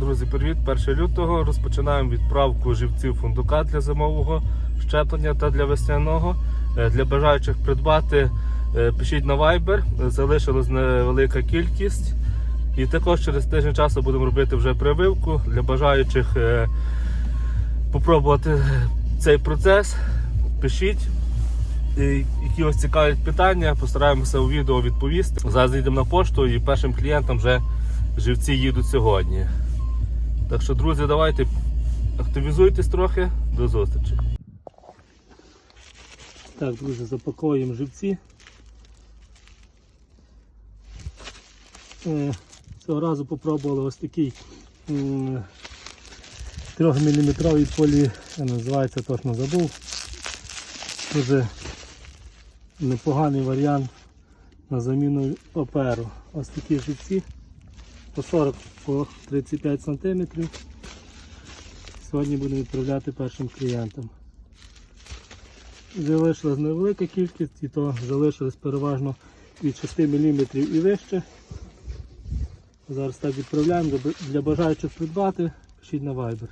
Друзі, привіт! 1 лютого розпочинаємо відправку живців фундука для зимового щеплення та для весняного. Е, Для бажаючих придбати е, пишіть на Viber, залишилась невелика кількість. І також через тиждень часу будемо робити вже прививку для бажаючих е, попробувати цей процес. Пишіть. Які вас цікавлять питання, постараємося у відео відповісти. Зараз йдемо на пошту і першим клієнтам вже живці їдуть сьогодні. Так що, друзі, давайте активізуйтесь трохи. До зустрічі. Так, друзі, запаковуємо живці. Е, Цього разу попробували ось такий 3-мм полі, називається точно забув. Дуже непоганий варіант на заміну оперу. Ось такі живці по 40 по 35 см. Сьогодні будемо відправляти першим клієнтам. Залишилась невелика кількість, і то залишилось переважно від 6 мм і вище. Зараз так відправляємо для- бажаючих придбати, пишіть на Viber.